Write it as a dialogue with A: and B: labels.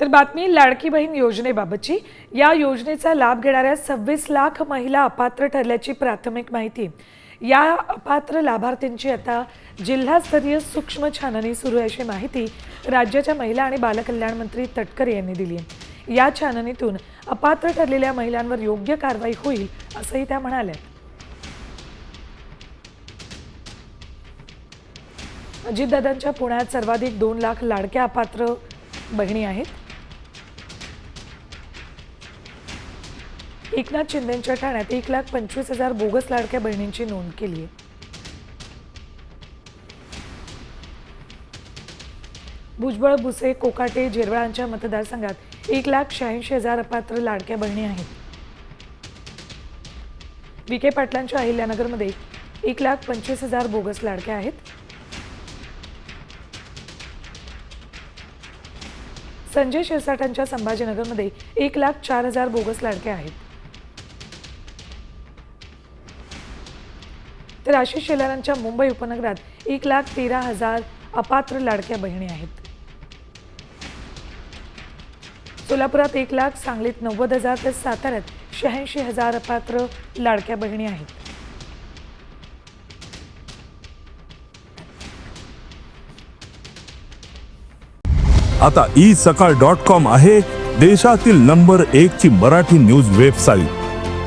A: तर बातमी लाडकी बहीण योजनेबाबतची. या योजनेचा लाभ घेणाऱ्या सव्वीस लाख महिला अपात्र ठरल्याची प्राथमिक माहिती. या अपात्र लाभार्थींची आता जिल्हास्तरीय सूक्ष्म छाननी सुरू आहे अशी माहिती राज्याच्या महिला आणि बालकल्याण मंत्री तटकरे यांनी दिली. आहे या छाननीतून अपात्र ठरलेल्या महिलांवर योग्य कारवाई होईल असंही त्या म्हणाल्या. अजितदादांच्या पुण्यात सर्वाधिक दोन लाख लाडक्या अपात्र बहिणी आहेत. एकनाथ शिंदेच्या ठाण्यात एक लाख पंचवीस हजार बोगस लाडक्या बहिणींची नोंद केली आहे भुजबळ भुसे कोकाटे जिरवळांच्या मतदारसंघात एक लाख शहाऐंशी हजार अपात्र लाडक्या बहिणी आहेत. विखे पाटलांच्या अहिल्यानगरमध्ये एक लाख पंचवीस हजार बोगस लाडक्या आहेत. संजय शिरसाटांच्या संभाजीनगरमध्ये एक लाख चार हजार बोगस लाडक्या आहेत. तर आशिष शेलारांच्या मुंबई उपनगरात एक लाख तेरा हजार अपात्र लाडक्या बहिणी आहेत. सोलापुरात एक लाख सांगलीत नव्वद हजार तर साताऱ्यात शहाऐंशी हजार अपात्र लाडक्या बहिणी आहेत.
B: आता ई सकाळ डॉट कॉम आहे देशातील नंबर एक ची मराठी न्यूज वेबसाईट